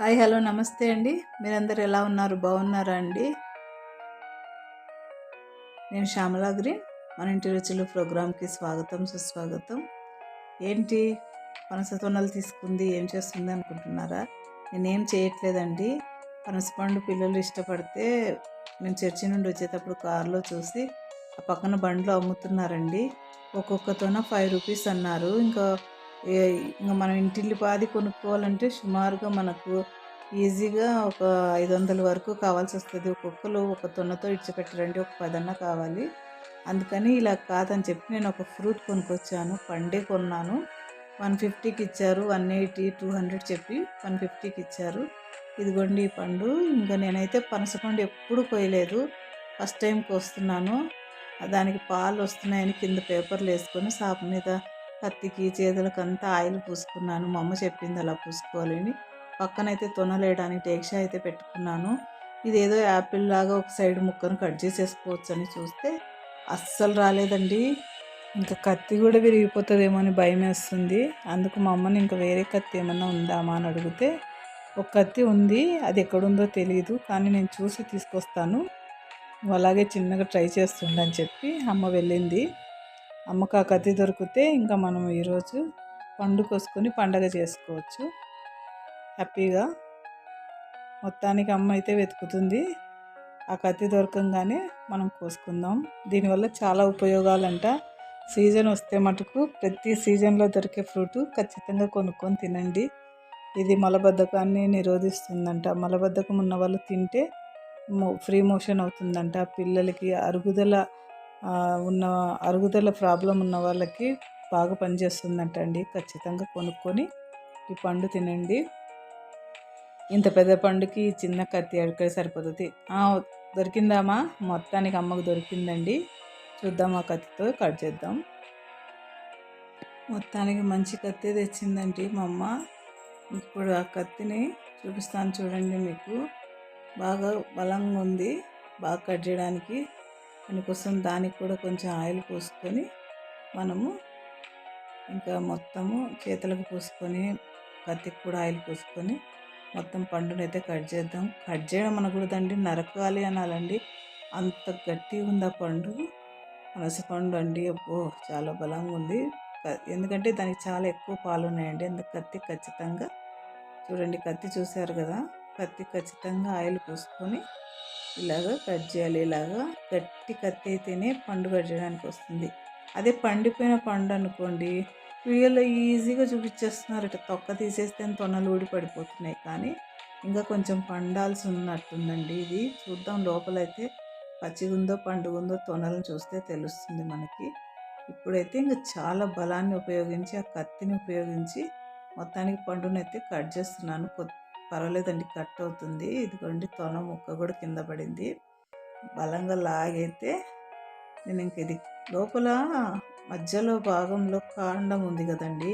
Hi hello నమస్తే అండి. మీరందరూ ఎలా ఉన్నారు? బాగున్నారా అండి? నేను శ్యామలా గ్రీన్. మన ఇంటి రుచులు ప్రోగ్రామ్కి స్వాగతం సుస్వాగతం. ఏంటి? పనసతోనలు తీసుకుంది ఏం చేస్తుంది అనుకుంటున్నారా? నేనేం చేయట్లేదండి. పనసపండు పిల్లలు ఇష్టపడితే మేము చర్చి నుండి వచ్చేటప్పుడు కారులో చూసి ఆ పక్కన బండ్లు అమ్ముతున్నారండి. ఒక్కొక్కతోన ఫైవ్ రూపీస్ అన్నారు. ఇంకా ఇంకా మనం ఇంటిల్లి పాది కొనుక్కోవాలంటే సుమారుగా మనకు ఈజీగా ఒక ఐదు వందల వరకు కావాల్సి వస్తుంది ఒక్కొక్కరు ఒక తొన్నతో ఇచ్చిపెట్టరండి ఒక పదన్న కావాలి. అందుకని ఇలా కాదని చెప్పి నేను ఒక ఫ్రూట్ కొనుక్కొచ్చాను పండే కొన్నాను. వన్ ఫిఫ్టీకి ఇచ్చారు వన్ ఎయిటీ టూ హండ్రెడ్ చెప్పి వన్ ఫిఫ్టీకి ఇచ్చారు ఇదిగోండి ఈ పండు ఇంకా నేనైతే పనసపండు ఎప్పుడు కోయలేదు. First time కోస్తున్నాను. దానికి పాలు వస్తున్నాయని కింద పేపర్లు వేసుకొని సాపు మీద కత్తికి చేతులకు అంతా ఆయిల్ పూసుకున్నాను. మా అమ్మ చెప్పింది అలా పూసుకోవాలని పక్కనైతే తొనలేయడానికి టేక్షా అయితే పెట్టుకున్నాను. ఇదేదో యాపిల్ లాగా ఒక సైడ్ ముక్కను కట్ చేసేసుకోవచ్చు అని చూస్తే అస్సలు రాలేదండి. ఇంకా కత్తి కూడా విరిగిపోతుందేమో అని భయం వేస్తుంది. అందుకు మా అమ్మని ఇంకా వేరే కత్తి ఏమన్నా ఉందామా అని అడిగితే ఒక కత్తి ఉంది అది ఎక్కడుందో తెలియదు కానీ నేను చూసి తీసుకొస్తాను. అలాగే చిన్నగా ట్రై చేస్తుండని చెప్పి అమ్మ వెళ్ళింది. అమ్మకు ఆ కత్తి దొరికితే ఇంకా మనం ఈరోజు పండు కోసుకొని పండగ చేసుకోవచ్చు. హ్యాపీగా. మొత్తానికి అమ్మ అయితే వెతుకుతుంది. ఆ కత్తి దొరకంగానే మనం కోసుకుందాం. దీనివల్ల చాలా ఉపయోగాలంట. సీజన్ వస్తే మటుకు ప్రతి సీజన్లో దొరికే ఫ్రూట్ ఖచ్చితంగా కొనుక్కొని తినండి. ఇది మలబద్ధకాన్ని నిరోధిస్తుందంట. మలబద్ధకం ఉన్న వాళ్ళు తింటే మో- ఫ్రీ మోషన్ అవుతుందంట. పిల్లలకి అరుగుదల ఉన్న అరుగుదల ప్రాబ్లం ఉన్న వాళ్ళకి బాగా పనిచేస్తుందంట అండి ఖచ్చితంగా కొనుక్కొని ఈ పండు తినండి. ఇంత పెద్ద పండుకి ఈ చిన్న కత్తి ఎక్కడ సరిపోతుంది. దొరికిందామా? మొత్తానికి అమ్మకు దొరికిందండి. చూద్దాం ఆ కత్తితో కట్ చేద్దాం. మొత్తానికి మంచి కత్తి తెచ్చిందండి మా అమ్మ. ఇప్పుడు ఆ కత్తిని చూపిస్తాను చూడండి మీకు. బాగా బలంగా ఉంది. బాగా కట్ చేయడానికి దానికోసం దానికి కూడా కొంచెం ఆయిల్ పోసుకొని మనము ఇంకా మొత్తము చేతులకు పూసుకొని కత్తికి కూడా ఆయిల్ పూసుకొని మొత్తం పండునైతే కట్ చేద్దాం. కట్ చేయడం అనకూడదండి నరకాలి అనాలండి. అంత గట్టిగా ఉంది ఆ పండు. పనస పండు అండి. అబ్బో చాలా బలంగా ఉంది. ఎందుకంటే దానికి చాలా ఎక్కువ పాలు ఉన్నాయండి అందుకు కత్తి ఖచ్చితంగా చూడండి కత్తి చూశారు కదా? కత్తి ఖచ్చితంగా ఆయిల్ పూసుకొని ఇలాగ కట్ చేయాలి. ఇలాగా గట్టి కత్తి అయితేనే పండు కట్ చేయడానికి వస్తుంది. అదే పండిపోయిన పండు అనుకోండి వీళ్ళు ఈజీగా చూపించేస్తున్నారు ఇట్లా తొక్క తీసేస్తే తొనలు ఊడి పడిపోతున్నాయి. కానీ ఇంకా కొంచెం పండాల్సి ఉన్నట్టుందండి ఇది. చూద్దాం లోపలైతే పచ్చిగుందో పండుగుందో తొనలను చూస్తే తెలుస్తుంది మనకి. ఇప్పుడైతే ఇంకా చాలా బలాన్ని ఉపయోగించి ఆ కత్తిని ఉపయోగించి మొత్తానికి పండునైతే కట్ చేస్తున్నాను. కొత్త పర్వాలేదండి కట్ అవుతుంది ఇదిగోండి తొన ముక్క కూడా కింద పడింది. బలంగా లాగైతే నేను ఇంక ఇది లోపల మధ్యలో భాగంలో కాండం ఉంది కదండి.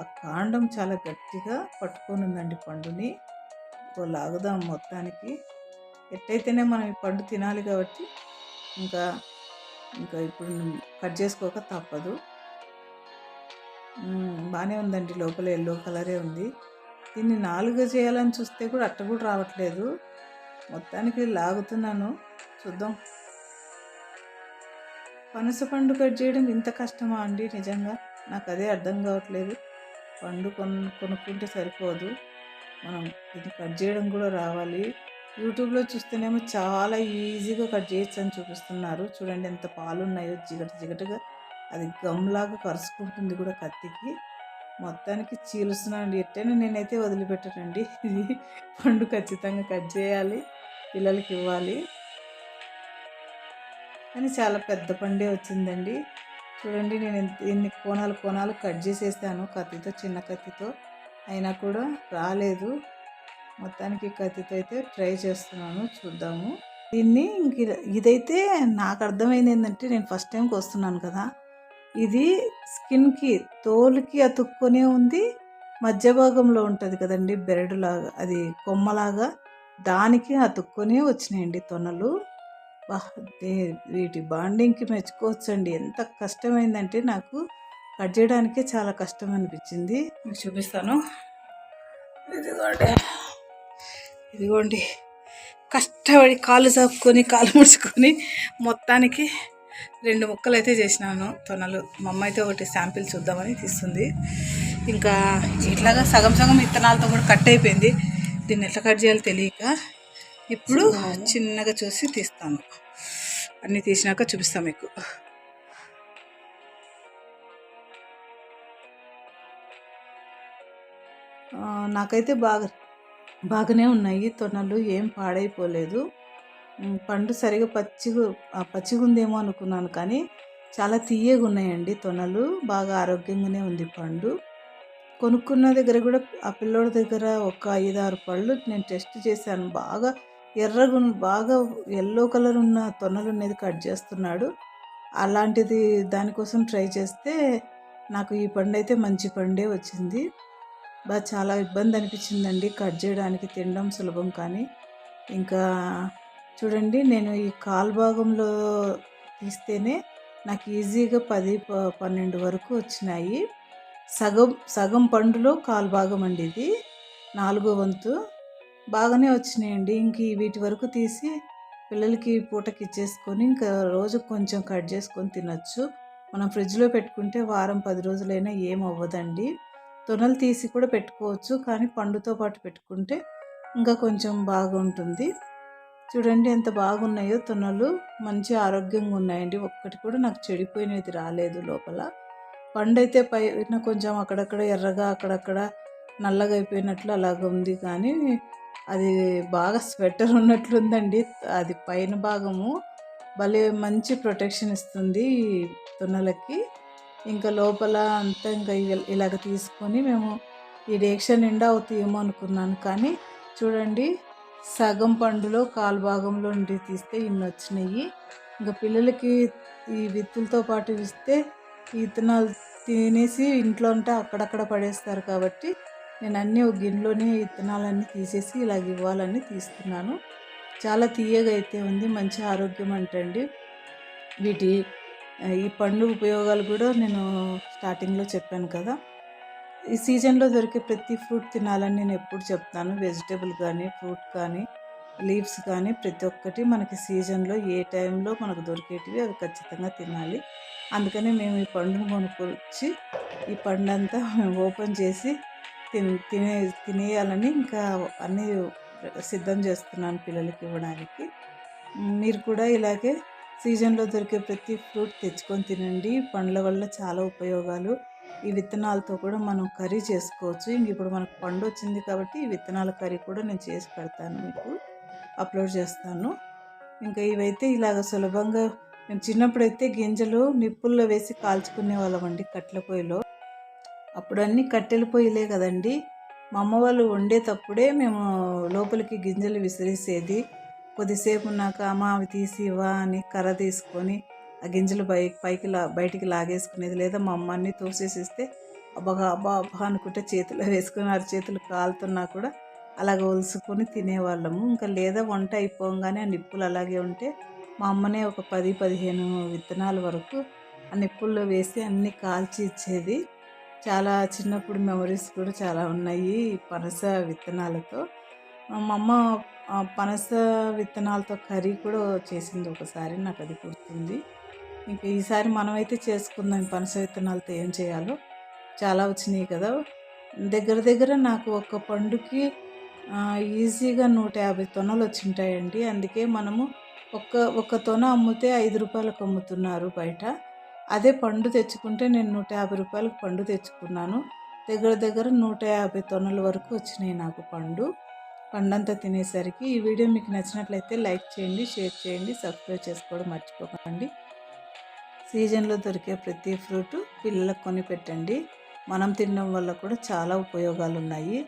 ఆ కాండం చాలా గట్టిగా పట్టుకొని ఉందండి పండుని లాగుదాం మొత్తానికి. ఎట్టయితేనే మనం ఈ పండు తినాలి కాబట్టి ఇంకా ఇంకా ఇప్పుడు కట్ చేసుకోక తప్పదు. బాగానే ఉందండి. లోపల ఎల్లో కలరే ఉంది. దీన్ని నాలుగు చేయాలని చూస్తే కూడా అట్ట కూడా రావట్లేదు. మొత్తానికి లాగుతున్నాను. చూద్దాం. పనస పండు కట్ చేయడం ఇంత కష్టమా అండి? నిజంగా నాకు అదే అర్థం కావట్లేదు. పండు కొను కొనుక్కుంటే సరిపోదు. మనం ఇది కట్ చేయడం కూడా రావాలి. యూట్యూబ్లో చూస్తేనేమో చాలా ఈజీగా కట్ చేయొచ్చు అని చూపిస్తున్నారు. చూడండి ఎంత పాలు ఉన్నాయో జిగట జిగటగా అది గమ్లాగా కరుచుకుంటుంది కూడా కత్తికి. మొత్తానికి చీలుస్తున్నానండి. ఎట్టైనా నేనైతే వదిలిపెట్టనండి. ఇది పండు ఖచ్చితంగా కట్ చేయాలి పిల్లలకి ఇవ్వాలి. కానీ చాలా పెద్ద పండే వచ్చిందండి. చూడండి నేను ఎన్ని కోణాలు కోణాలు కట్ చేసేసాను కత్తితో చిన్న కత్తితో. అయినా కూడా రాలేదు. మొత్తానికి కత్తితో అయితే ట్రై చేస్తున్నాను చూద్దాము. దీన్ని ఇంక ఇదైతే నాకు అర్థమైంది ఏంటంటే నేను ఫస్ట్ టైంకి వస్తున్నాను కదా. ఇది స్కిన్కి తోలుకి అతుక్కొనే ఉంది. మధ్య భాగంలో ఉంటుంది కదండి బెరడులాగా అది కొమ్మలాగా దానికి అతుక్కొని వచ్చినాయండి తొనలు. వీటి బాండింగ్కి మెచ్చుకోవచ్చండి. ఎంత కష్టమైందంటే నాకు కట్ చేయడానికే చాలా కష్టం అనిపించింది మీకు చూపిస్తాను. ఇదిగోండి. ఇదిగోండి. కష్టపడి కాళ్ళు చాపుకొని కాలు ముడుచుకొని మొత్తానికి రెండు ముక్కలు అయితే చేసినాను. తొనలు. మా అమ్మ అయితే ఒకటి శాంపిల్ చూద్దామని తీస్తుంది. ఇంకా ఇట్లాగా సగం సగం విత్తనాలతో కూడా కట్ అయిపోయింది. దీన్ని ఎట్లా కట్ చేయాలో తెలియక ఇప్పుడు చిన్నగా చూసి తీస్తాను. అన్నీ తీసినాక చూపిస్తాను మీకు. నాకైతే బాగా బాగానే ఉన్నాయి. తొనలు ఏం పాడైపోలేదు. పండు సరిగా పచ్చిగా పచ్చిగుందేమో అనుకున్నాను కానీ చాలా తీయగా ఉన్నాయండి తొనలు. బాగా ఆరోగ్యంగానే ఉంది పండు. కొనుక్కున్న దగ్గర కూడా ఆ పిల్లోడి దగ్గర ఒక ఐదారు పళ్ళు నేను టెస్ట్ చేశాను. బాగా ఎర్రగా బాగా ఎల్లో కలర్ ఉన్న తొనలు అనేది కట్ చేస్తున్నాడు. అలాంటిది దానికోసం ట్రై చేస్తే నాకు ఈ పండు అయితే మంచి పండే వచ్చింది. బాగా చాలా ఇబ్బంది అనిపించిందండి కట్ చేయడానికి తినడం సులభం కానీ. ఇంకా చూడండి నేను ఈ కాలు భాగంలో తీస్తేనే నాకు ఈజీగా పది ప- పన్నెండు వరకు వచ్చినాయి. సగం సగం పండులో కాలు భాగం అండి ఇది. నాలుగో వంతు. బాగానే వచ్చినాయండి. ఇంక వీటి వరకు తీసి పిల్లలకి పూటకి ఇచ్చేసుకొని ఇంకా రోజు కొంచెం కట్ చేసుకొని తినొచ్చు. మనం ఫ్రిడ్జ్లో పెట్టుకుంటే వారం పది రోజులైనా ఏం అవ్వదండి. తొనలు తీసి కూడా పెట్టుకోవచ్చు. కానీ పండుతో పాటు పెట్టుకుంటే ఇంకా కొంచెం బాగుంటుంది. చూడండి ఎంత బాగున్నాయో తొనలు. మంచి ఆరోగ్యంగా ఉన్నాయండి. ఒక్కటి కూడా నాకు చెడిపోయినది రాలేదు లోపల. పండైతే పైన కొంచెం అక్కడక్కడ ఎర్రగా అక్కడక్కడ నల్లగా అయిపోయినట్లు అలాగ ఉంది. కానీ అది బాగా స్వెటర్ ఉన్నట్లుందండి. అది పైన భాగము భలే మంచి ప్రొటెక్షన్ ఇస్తుంది తొన్నలకి ఇంకా లోపల అంతా ఇంకా ఇలాగ తీసుకొని మేము ఈ డేక్ష నిండా అవుతాయేమో అనుకున్నాను. కానీ చూడండి సగం పండులో కాలు భాగంలో నుండి తీస్తే ఇన్ని వచ్చినాయి. ఇంకా పిల్లలకి ఈ విత్తులతో పాటు ఇస్తే ఈ విత్తనాలు తినేసి ఇంట్లో ఉంటే అక్కడక్కడ పడేస్తారు కాబట్టి నేను అన్నీ ఒక గిన్నెలోనే విత్తనాలన్నీ తీసేసి ఇలాగ ఇవ్వాలని తీస్తున్నాను. చాలా తీయగా అయితే ఉంది మంచి ఆరోగ్యం అంటండి వీటి ఈ పండు ఉపయోగాలు కూడా నేను స్టార్టింగ్లో చెప్పాను కదా. ఈ సీజన్లో దొరికే ప్రతి ఫ్రూట్ తినాలని నేను ఎప్పుడు చెప్తాను. వెజిటేబుల్ కానీ ఫ్రూట్ కానీ లీవ్స్ కానీ ప్రతి ఒక్కటి మనకి సీజన్లో ఏ టైంలో మనకు దొరికేటివి అవి ఖచ్చితంగా తినాలి. అందుకని మేము ఈ పండును కొనుక్కొచ్చి ఈ పండు అంతా ఓపెన్ చేసి తిన్ తినే తినేయాలని ఇంకా అన్నీ సిద్ధం చేస్తున్నాను పిల్లలకి ఇవ్వడానికి. మీరు కూడా ఇలాగే సీజన్లో దొరికే ప్రతి ఫ్రూట్ తెచ్చుకొని తినండి. పండ్ల వల్ల చాలా ఉపయోగాలు. ఈ విత్తనాలతో కూడా మనం కర్రీ చేసుకోవచ్చు. ఇంక ఇప్పుడు మనకు పండు వచ్చింది కాబట్టి ఈ విత్తనాల కర్రీ కూడా నేను చేసి పెడతాను మీకు. అప్లోడ్ చేస్తాను. ఇంకా ఇవైతే ఇలాగ సులభంగా మేము చిన్నప్పుడైతే గింజలు నిప్పుల్లో వేసి కాల్చుకునే వాళ్ళమండి కట్టెల పొయ్యిలో. అప్పుడు అన్నీ కట్టెల పొయ్యిలే కదండి. మా అమ్మ వాళ్ళు వండేటప్పుడే మేము లోపలికి గింజలు విసిరేసేది. కొద్దిసేపు ఉన్నాక అమ్మ అవి తీసి ఇవ్వా అని కర్ర తీసుకొని ఆ గింజలు పై పైకి లా బయటికి లాగేసుకునేది లేదా మా అమ్మని తోసేసిస్తే అబ్బగా అబ్బా అబ్బా అనుకుంటే చేతిలో వేసుకుని అరి చేతులు కాలుతున్నా కూడా అలాగ ఒలుసుకొని తినేవాళ్ళము. ఇంకా లేదా వంట అయిపోగానే ఆ నిప్పులు అలాగే ఉంటే మా అమ్మనే ఒక పది పదిహేను విత్తనాల వరకు ఆ నిప్పుల్లో వేసి అన్నీ కాల్చి ఇచ్చేది. చాలా చిన్నప్పుడు మెమరీస్ కూడా చాలా ఉన్నాయి పనస విత్తనాలతో. మా అమ్మ పనస విత్తనాలతో కర్రీ కూడా చేసింది ఒకసారి నాకు అది గుర్తుంది. ఇంక ఈసారి మనమైతే చేసుకుందాం పనస విత్తనాలతో ఏం చేయాలో. చాలా వచ్చినాయి కదా. దగ్గర దగ్గర నాకు ఒక పండుకి ఈజీగా నూట యాభై తొనలు వచ్చింటాయండి. అందుకే మనము ఒక్క ఒక్క తొన అమ్మితే ఐదు రూపాయలకు అమ్ముతున్నారు బయట. అదే పండు తెచ్చుకుంటే నేను నూట యాభై రూపాయలకు పండు తెచ్చుకున్నాను. దగ్గర దగ్గర నూట యాభై తొనల వరకు వచ్చినాయి నాకు పండు. పండంతా తినేసరికి ఈ వీడియో మీకు నచ్చినట్లయితే లైక్ చేయండి షేర్ చేయండి సబ్స్క్రైబ్ చేసుకోవడం మర్చిపోకండి. సీజన్లో దొరికే ప్రతి ఫ్రూట్ పిల్లలకు కొని పెట్టండి. మనం తినడం వల్ల కూడా చాలా ఉపయోగాలు ఉన్నాయి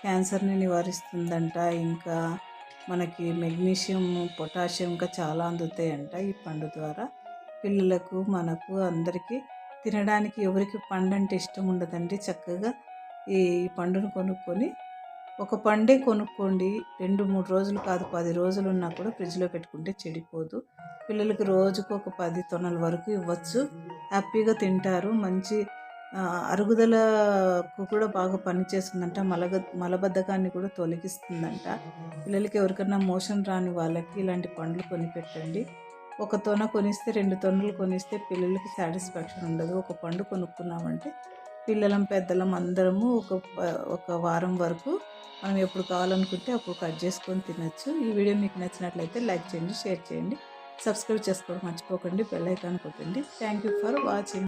క్యాన్సర్ని నివారిస్తుందంట. ఇంకా మనకి మెగ్నీషియం పొటాషియం ఇంకా చాలా అందుతాయంట ఈ పండు ద్వారా. పిల్లలకు మనకు అందరికీ తినడానికి ఎవరికి పండు అంటే ఇష్టం ఉండదండి. చక్కగా ఈ పండును కొనుక్కొని ఒక పండే కొనుక్కోండి. రెండు మూడు రోజులు కాదు పది రోజులు ఉన్నా కూడా ఫ్రిడ్జ్లో పెట్టుకుంటే చెడిపోదు. పిల్లలకి రోజుకు ఒక పది తొనల వరకు ఇవ్వచ్చు. హ్యాపీగా తింటారు. మంచి అరుగుదలకు కూడా బాగా పనిచేస్తుందంట మలగ మలబద్ధకాన్ని కూడా తొలగిస్తుందంట. పిల్లలకి ఎవరికన్నా మోషన్ రాని వాళ్ళకి ఇలాంటి పండ్లు కొనిపెట్టండి. ఒక తొన కొనిస్తే రెండు తొనలు కొనిస్తే పిల్లలకి సాటిస్ఫాక్షన్ ఉండదు. ఒక పండు కొనుక్కున్నామంటే పిల్లలం పెద్దలం అందరము ఒక ఒక వారం వరకు మనం ఎప్పుడు కావాలనుకుంటే అప్పుడు కట్ చేసుకొని తినచ్చు. ఈ వీడియో మీకు నచ్చినట్లయితే లైక్ చేయండి షేర్ చేయండి సబ్స్క్రైబ్ చేసుకోవడం మర్చిపోకండి బెల్ ఐకాన్ కొట్టండి. Thank you for watching